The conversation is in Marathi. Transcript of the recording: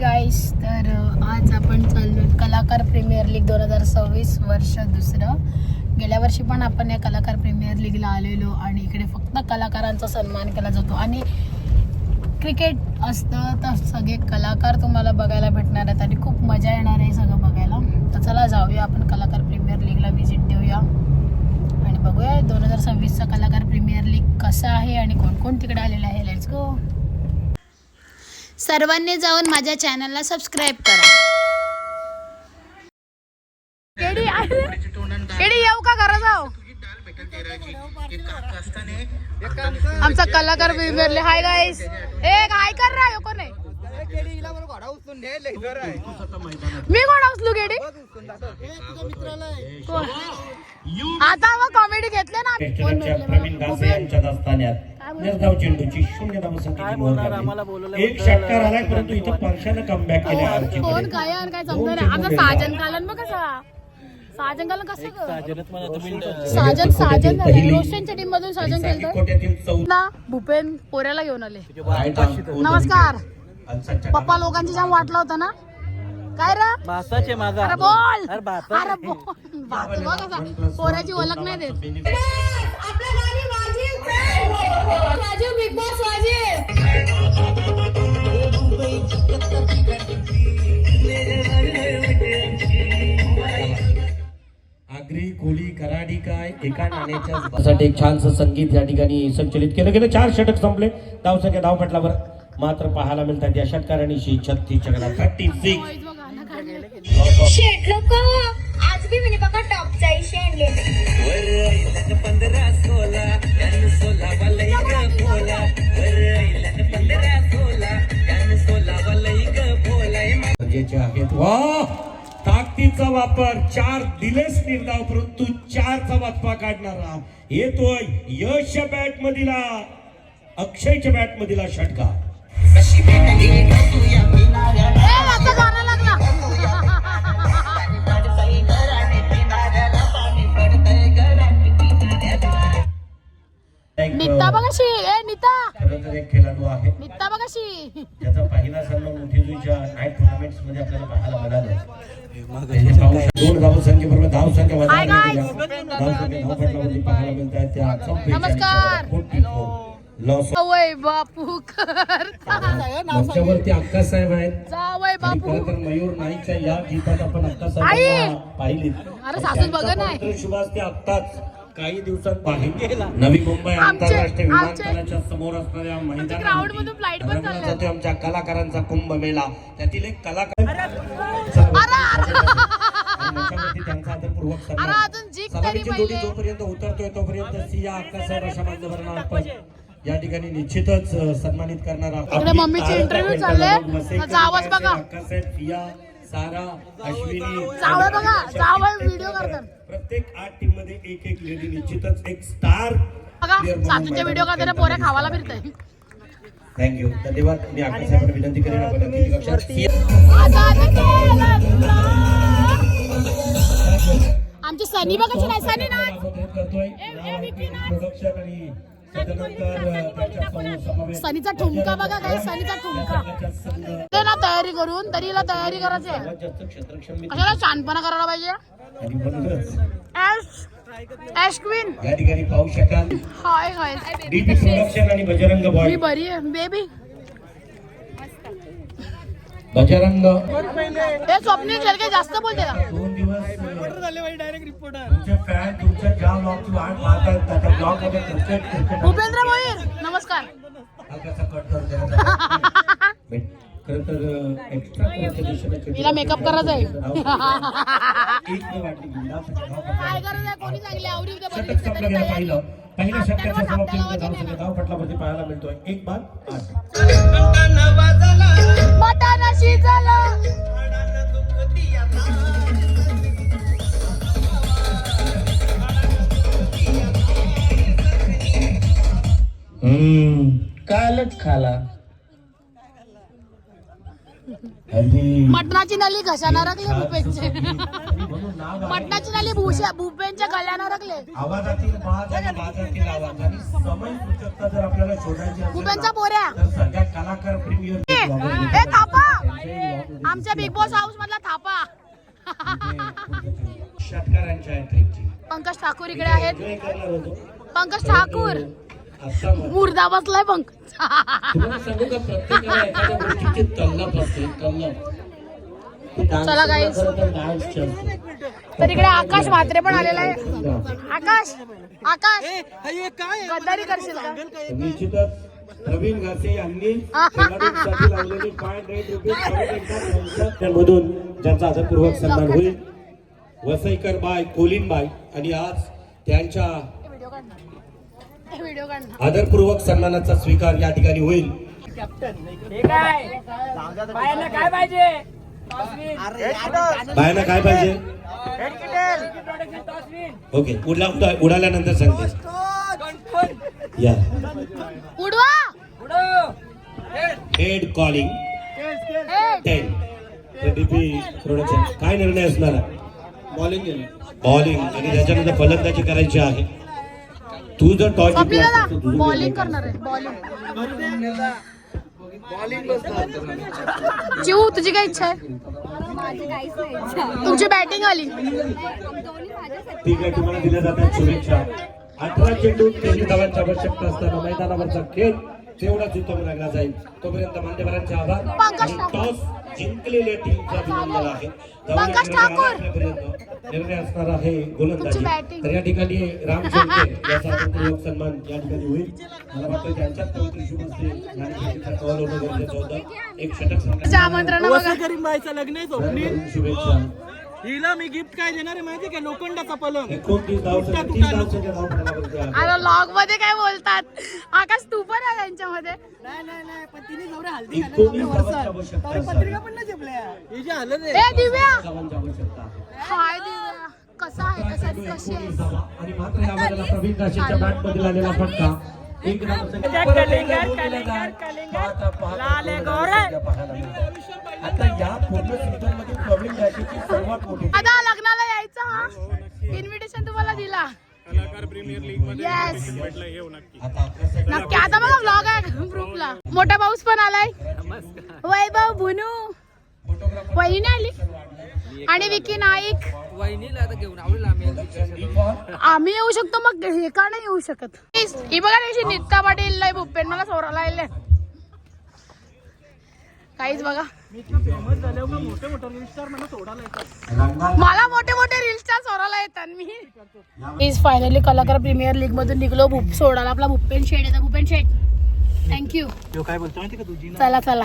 गाईस तर आज आपण चाललो कलाकार प्रीमियर लीग दोन हजार सव्वीस वर्ष दुसरं. गेल्या वर्षी पण आपण या कलाकार प्रीमियर लीगला आलेलो आणि इकडे फक्त कलाकारांचा सन्मान केला जातो. आणि क्रिकेट असतं तर सगळे कलाकार तुम्हाला बघायला भेटणार आहेत आणि खूप मजा येणार आहे सगळं बघायला. तर चला जाऊया आपण कलाकार प्रीमियर लीगला व्हिजिट देऊया. आणि बघूया दोन हजार सव्वीसचा कलाकार प्रीमियर लीग कसा आहे आणि कोण कोण तिकडे आलेलं आहे. लेट्स गो सर्वांनी जाऊन माझ्या चॅनलला सबस्क्राईब करा. केडी केडी येऊ का घरा जाऊ? आमचा कलाकार प्रीमियर हाय गाईस ए काय कर रहा है कोण आहे? मी कोण उचलू गेडी? आता मग कॉमेडी घेतले ना प्रवीण भूपेन? यांच्या दास्तान्यात. निर्धाव चेंडूची. शून्य धावसंख्येची. एक षटकार आलाय परंतु इथं केले कोण. काय आणि काय समजा चेंडू आता गेला. साजन कालन मग कसा. साजन कालन कसं साजन साजन रोशनच्या टीम मधून भूपेन पोऱ्याला घेऊन आले. नमस्कार. पप्पा लोकांची जाम वाटला होता ना? काय रे? भासाचे माझा अरे बोल. अरे बोल. पोऱ्याची ओळख नाही देत. Benefit. Big boss Agri Koli कराडी काय? एका नाण्याच्या साठी एक छानसं संगीत या ठिकाणी संचलित केलं गेलं. चार षटक संपले. धावसंख्या धाव पटलावर मात्र पाहायला मिळतात या षटकारांनी छत्तीस चकला थर्टी सिक्स Boys बघ, गाणं काढलंय. शेट लोक आज बी म्हणे बघा टॉपचा इशे आणले गरजेचे आहेत. वा! ताकदीचा वापर. चार दिलेच निर्धाव परंतु चारचा वाचपा काढणारा येतोय यश बॅट मधीला अक्षयच्या बॅट मधीला षटका मध्ये आपल्याला पाहायला मिळाला. दोन धावसंख्येबरोबर धावसंख्या. धावसंख्या पाहायला मिळत आहेत त्या चौफेच्या नमस्कार. निशाण्यावर 44. लॉस जावय बापूकर मंचावरती अक्का साहेब आहेत मयूर नाईकच्या या गीतात आपण अक्का आई! साहेबांना पाहिली. शुभास ते आत्ताच काही दिवसात बाहेर नवी मुंबई आंतरराष्ट्रीय विमानतळाच्या समोर असणाऱ्या मैदानात आमच्या कलाकारांचा कुंभ मेळा त्यातील एक कलाकार त्यांचा आदरपूर्वक जोडी. जोपर्यंत उतरतोय तोपर्यंत सिया अक्कासाहेब अशा मान्यवरांना आपण? या ठिकाणी निश्चितच सन्मानित करणार आहोत. मम्मीचे तारका चालले. आवाज बघा. अक्कासाहेब, सिया सारा अश्विनी प्रत्येक आठ टीममध्ये एक एक लेडी निश्चितच एक स्टार बघा सासूचे व्हिडिओ करताना पोऱ्या खावाला फिरताय. थँक्यू धन्यवाद. मी अक्कासाहेब विनंती करेन आपण अतिथी कक्षात सिया आमची सनी बघायची नाही सनी नाही करतोय. प्रोडक्शन आणि सनीचा ठुमका बघा काय सनीचा ठुमका. ते ना तयारी करून तरी हिला तयारी करायची आहे. कशाला शानपणा करायला पाहिजे? हाय हाय मी बरी आहे. बेबी बजरंग हे स्वप्नील शेळके जास्त बोलते का दोन दिवस तुमचे फॅन तुमच्या ज्या ब्लॉगची वाट पाहतात क्रिकेट भूपेंद्र मोहीर नमस्कार. खरं तर हिला मेकअप करायचा आहे. पहिल्या वाजवणे धावसंख्या धाव पटलावरती पाहायला मिळतोय. एक बाद आठ. मटणाची नली घशाना रकले आहे. मटणाची नली भूशा भूपेंच्या गळ्याना रकले आवाजातील कलाकार प्रीमियर ए, थापा. आमच्या बिग बॉस हाऊस मधला थापा. एंट्रीची पंकज ठाकूर इकडे आहेत. पंकज ठाकूर. मुर्दा बसलाय पंकज तुम्हाला सांगू का प्रत्येकाला एखाद्या गोष्टीची तल्लप असते तल्लप चला चलतो तर इकडे आकाश म्हात्रे पण आलेला आहे. आकाश आकाश. गद्दारी करशील का? निश्चितच प्रवीण घासे यांनी खेळाडूंसाठी लावलेली पॉईंट रेट रुपये मधून ज्यांचा आदरपूर्वक सन्मान होईल. वसईकर बाय कोलिन बाय. आणि आज त्यांच्या व्हिडिओ काढणार व्हिडिओ काढणार आदरपूर्वक सन्मानाचा स्वीकार या ठिकाणी होईल. काय? पाहिजे? बायांना काय पाहिजे? ओके उडला उडा उडाल्यानंतर सांगते. या. उडवा. Head calling ten DP production काय निर्णय असणार? बॉलिंग बॉलिंग आणि त्याच्यानंतर फलंदाजी करायची आहे. तू जर टॉस जिंकला बॉलिंग करणार आहे बॉलिंग चिऊ तुझी काय इच्छा आहे? तुमची बॅटिंग आली ठीक आहे तुम्हाला दिल्या जातात शुभेच्छा. अठरा चेंडू तेवीस धावांची आवश्यकता असताना मैदानावरचा खेळ तेवढाच उत्तम लागला जाईल. तोपर्यंत मान्यवरांचे आभार. टॉस जिंकलेल्या टीमचा अभिनंदन आहे. निर्णय असणार आहे गोलंदाजी. तर या ठिकाणी राम याचा आदरपूर्वक सन्मान या ठिकाणी होईल. मला वाटतं त्यांच्याच पवित्र शुभ असते या ठिकाणी कॉल होणं गरजेचं होतं. एक षटक आमंत्रण स्वप्नील. शुभेच्छा. हिला मी गिफ्ट काय देणार आहे माहिती का? लोखंडाचा पलंग. अरे लॉगमध्ये काय बोलतात? आकाश तू पण आहे त्यांच्यामध्ये. नाही नाही नाही पण तिने जेवढे हल्दी पण हलत दिव्या! हाय दिव्या. कसा आहे? कसा कशी आहे एकोणीस धावा. आणि मात्र या वेळेला प्रवीण राशीच्या बॅटमध्ये आलेला फटका. एक धावसंख्या परत एकदा गोल आता लग्नाला यायचं हा? इन्व्हिटेशन तुम्हाला दिला. येस आता आपल्या नक्की. आता बघा व्लॉग आहे ग्रुपला मोठा पाऊस पण आलाय. वैभव भुनू. वहिनी आली. आणि विकी नाईक. वहिनीला आता घेऊन आवडेल आम्ही आम्ही येऊ शकतो मग हे का नाही येऊ शकत? ही बघा ना कशी नित्ता पाटील लय भुप्पेन मला सोराला येईल काहीच बघा. मग मोठे मोठे रील स्टार मला सोडायला येतात रंगात मला मोठे मोठे रील स्टार सोराला येतात मी. इज फायनली कलाकार प्रीमियर लीग मधून निघलो. भूप सोडाला आपला भुपेन शेड येतात भूपेन शेड थँक्यू काय बोलतो माहिती का तुझी चला चला.